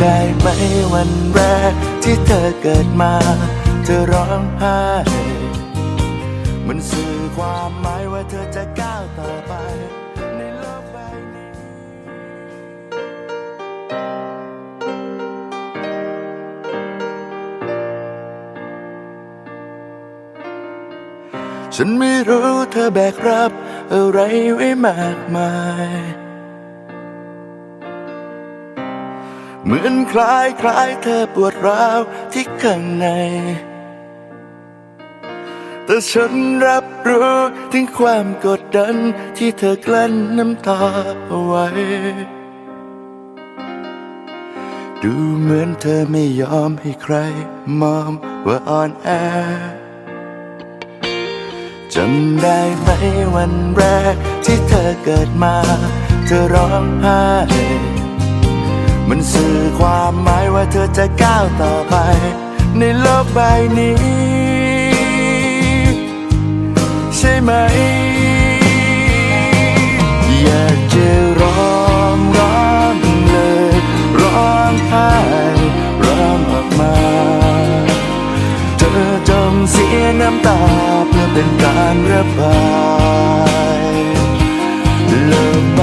ได้ไหมวันแรกที่เธอเกิดมา เธอร้องไห้มันสื่อความหมายว่าเธอจะก้าวต่อไปในโลกใบนี้ฉันไม่รู้เธอแบกรับอะไรไว้มากมาย เหมือนคล้ายคล้ายเธอปวดร้าวที่ข้างใน แต่ฉันรับรู้ถึงความกดดันที่เธอกลั้นน้ำตาเอาไว้ ดูเหมือนเธอไม่ยอมให้ใครมองว่าอ่อนแอจำได้ไหมวันแรกที่เธอเกิดมา เธอร้องไห้ มันสื่อความหมายว่าเธอจะก้าวต่อไป ในโลกใบนี้ ใช่ไหม อยากจะร้องร้องเลยร้องไห้ร้องออกมา เธอจงเสียน้ำตาเพื่อเป็นการระบายโลกใบ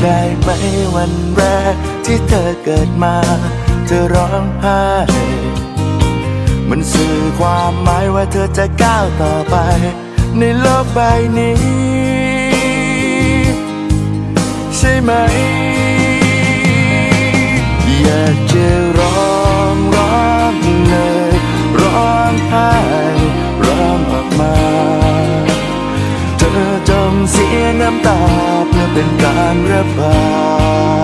ำได้ไหมวันแรกที่เธอเกิดมา เธอร้องไห้มันสื่อความหมายว่าเธอจะก้าวต่อไป ในโลกใบนี้ ใช่ไหม อยากเจอ น้ำตาเพื่อเป็นการระบาย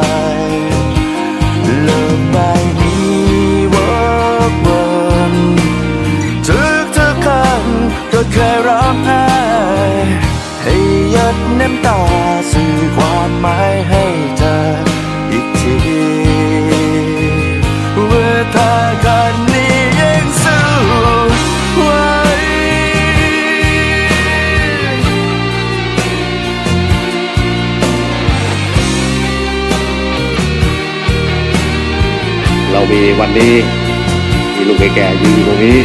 มีวันนี้ มีลุงแก่ๆยืนอยู่ตรงนี้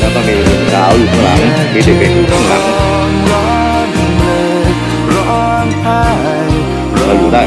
แล้วก็มีลุงสาวอยู่ข้างหลังมีเด็กๆอยู่ข้างหลังร้องเลยร้องไห้เราอยู่ได้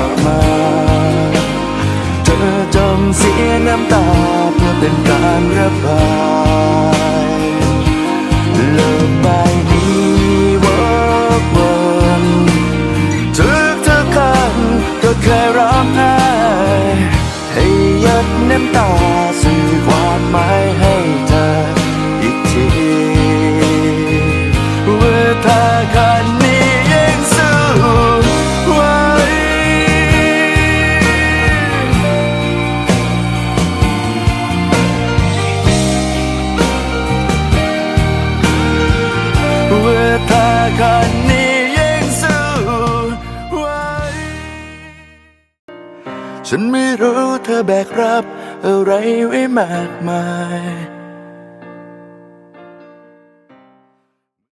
ฉันไม่รู้เธอแบกรับอะไรไว้มากมาย